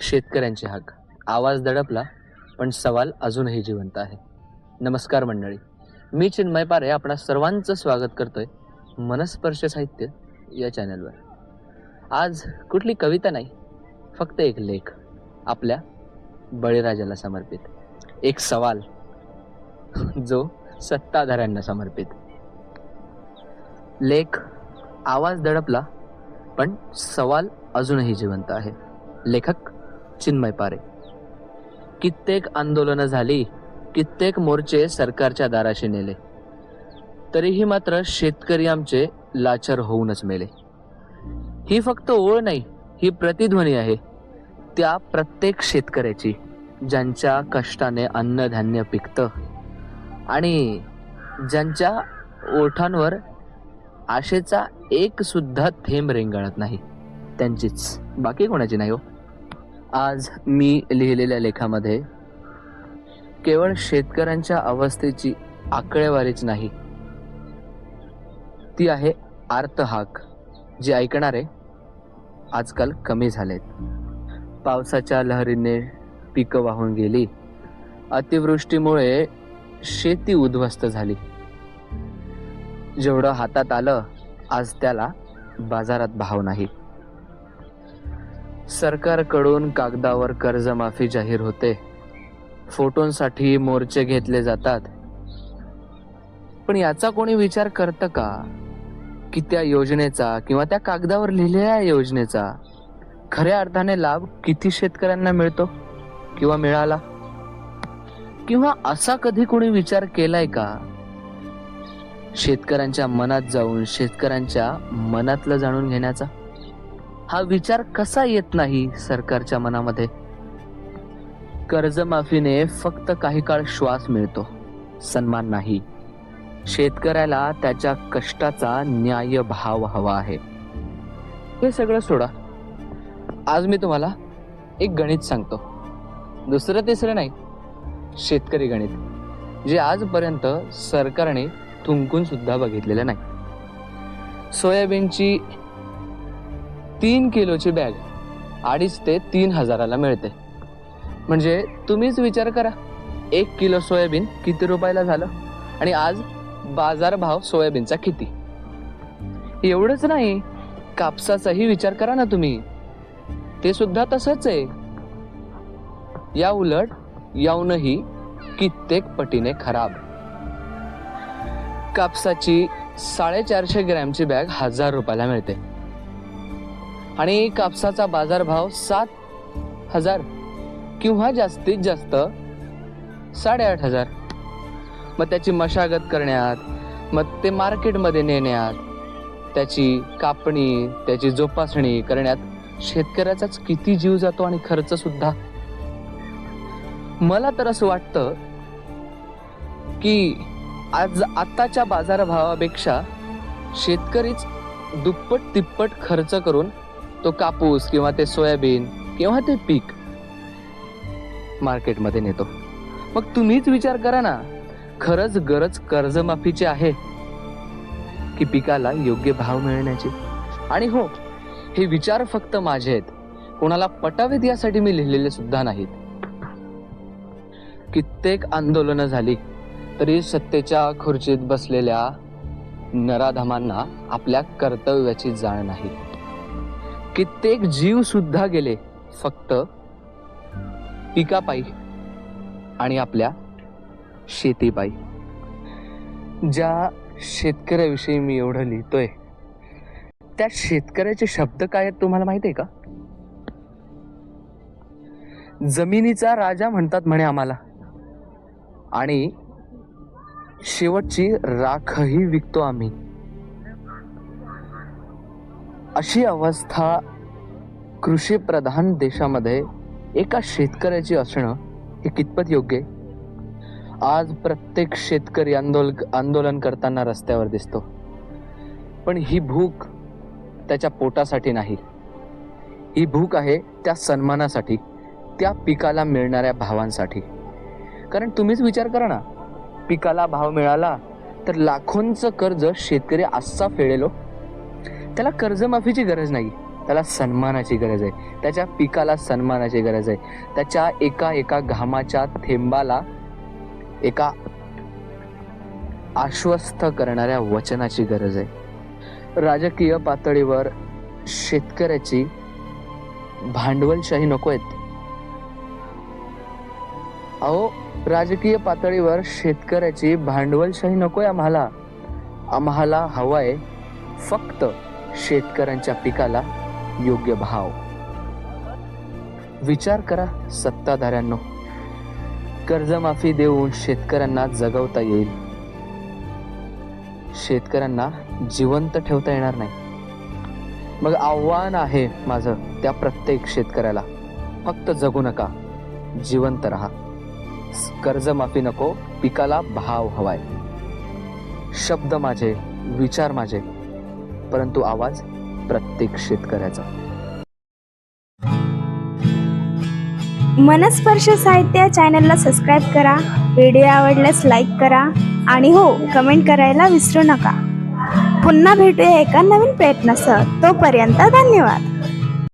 शेतकऱ्यांची हक आवाज दडपला पण सवाल अजूनही जिवंत आहे. नमस्कार मंडळी. मी चिन्मय पारे आपणा सर्वांचं स्वागत करतोय मनस्पर्श साहित्य या चॅनलवर. आज कुठली कविता नाही फक्त एक लेख आपल्या बळीराजाला समर्पित. एक सवाल जो सत्ताधाऱ्यांना समर्पित. लेख आवाज दडपला पण सवाल अजूनही जिवंत आहे. लेखक चिन्मय पारे. कित्येक आंदोलनं झाली कित्येक मोर्चे सरकारच्या दाराशी नेले. तरीही मात्र शेतकरी आमचे लाचार होऊनच मेले. ही फक्त ओळ नाही ही प्रतिध्वनी आहे. त्या प्रत्येक शेतकऱ्याची ज्यांच्या कष्टाने अन्नधान्य पिकतं आणि ज्यांच्या ओठांवर आशेचा एक सुद्धा थेंब रेंगाळत नाही. त्यांचीच. बाकी कोणाची नाही हो? आज मी लिहिलेल्या लेखामध्ये केवळ शेतकऱ्यांच्या अवस्थेची आकडेवारीच नाही. ती आहे आर्तहाक जे ऐकणारे आजकाल कमी झालेत. पावसाच्या लहरीने पिकं वाहून गेली. अतिवृष्टीमुळे शेती उद्ध्वस्त झाली. जेवढं हातात आलं आज त्याला बाजारात भाव नाही. सरकारकडून कागदावर कर्जमाफी जाहीर होते. फोटोंसाठी मोर्चे घेतले जातात. पण याचा कोणी विचार करतं का? की त्या योजनेचा किंवा त्या कागदावर लिहिलेल्या योजनेचा खऱ्या अर्थाने लाभ किती शेतकऱ्यांना मिळतो किंवा मिळाला? किंवा असा कधी कोणी विचार केलाय का? शेतकऱ्यांच्या मनात जाऊन शेतकऱ्यांच्या मनातलं जाणून घेण्याचा? हा विचार कसा येत नाही सरकारच्या मनामध्ये? कर्जमाफीने फक्त काही काळ श्वास मिळतो सन्मान नाही. शेतकऱ्याला त्याच्या कष्टाचा न्याय भाव हवा आहे. हे सगळं सोडा. आज मी तुम्हाला एक गणित सांगतो. दुसरं तिसरं नाही शेतकरी गणित जे आजपर्यंत सरकारने थुंकून सुद्धा बघितलेलं नाही. सोयाबीनची तीन किलोची बॅग अडीच ते तीन हजाराला मिळते. म्हणजे तुम्हीच विचार करा एक किलो सोयाबीन किती रुपयाला झालं आणि आज बाजारभाव सोयाबीनचा किती? एवढंच नाही कापसाचाही विचार करा ना तुम्ही. ते सुद्धा तसंच आहे. या उलट याऊनही कित्येक पटीने खराब. कापसाची साडेचारशे ग्रॅमची बॅग हजार रुपयाला मिळते. आणि कापसाचा बाजारभाव सात हजार किंवा जास्तीत जास्त साडेआठ हजार. मग त्याची मशागत करण्यात मग ते मार्केटमध्ये नेण्यात त्याची कापणी त्याची जोपासणी करण्यात शेतकऱ्याचाच किती जीव जातो आणि खर्च सुद्धा. मला तर असं वाटतं की आज आत्ताच्या बाजारभावापेक्षा शेतकरीच दुप्पट तिप्पट खर्च करून तो कापूस किंवा ते सोयाबीन किंवा ते पीक मार्केटमध्ये नेतो. मग तुम्हीच विचार करा ना खरंच गरज कर्जमाफीची आहे की पिकाला योग्य भाव मिळण्याची? आणि हो हे विचार फक्त माझे आहेत. कोणाला पटावेत यासाठी मी लिहिलेले सुद्धा नाहीत. कित्येक आंदोलनं झाली तरी सत्तेच्या खुर्चीत बसलेल्या नराधमांना आपल्या कर्तव्याची जाण नाही. कित्येक जीव सुद्धा गेले. फक्त पिकापायी आणि आपल्या शेतीपायी ज्या शेतकऱ्याविषयी मी एवढं लिहितोय त्या शेतकऱ्याचे शब्द काय आहेत तुम्हाला माहिती आहे का? जमिनीचा राजा म्हणतात म्हणे आम्हाला. आणि शेवटची राखही विकतो आम्ही. अशी अवस्था कृषी प्रधान देशामध्ये एका शेतकऱ्याची असणं हे कितपत योग्य? आहे आज प्रत्येक शेतकरी आंदोल आंदोलन करताना रस्त्यावर दिसतो. पण ही भूक त्याच्या पोटासाठी नाही. ही भूक आहे त्या सन्मानासाठी त्या पिकाला मिळणाऱ्या भावांसाठी. कारण तुम्हीच विचार करा ना पिकाला भाव मिळाला तर लाखोंचं कर्ज शेतकरी आजचा फेडेलो त्याला कर्जमाफीची गरज नाही. त्याला सन्मानाची गरज आहे. त्याच्या पिकाला सन्मानाची गरज आहे. त्याच्या एका एका घामाच्या थेंबाला एका आश्वस्त करणाऱ्या वचनाची गरज आहे. राजकीय पातळीवर शेतकऱ्याची भांडवलशाही नको आहेत. अहो राजकीय पातळीवर शेतकऱ्याची भांडवलशाही नको आहे आम्हाला. आम्हाला हवाय फक्त शेतकऱ्यांच्या पिकाला योग्य भाव. विचार करा सत्ताधाऱ्यांनो. कर्जमाफी देऊन शेतकऱ्यांना जगवता येईल. शेतकऱ्यांना जिवंत ठेवता येणार नाही. मग आव्हान आहे माझं त्या प्रत्येक शेतकऱ्याला. फक्त जगू नका. जिवंत राहा. कर्जमाफी नको. पिकाला भाव हवाय. शब्द माझे विचार माझे. परंतु आवाज प्रत्येक शेतकऱ्याचा. मनस्पर्श साहित्य चॅनलला सबस्क्राईब करा व्हिडिओ आवडल्यास लाईक करा आणि हो कमेंट करायला विसरू नका. पुन्हा भेटूया एका नवीन प्रयत्नासह. तोपर्यंत धन्यवाद.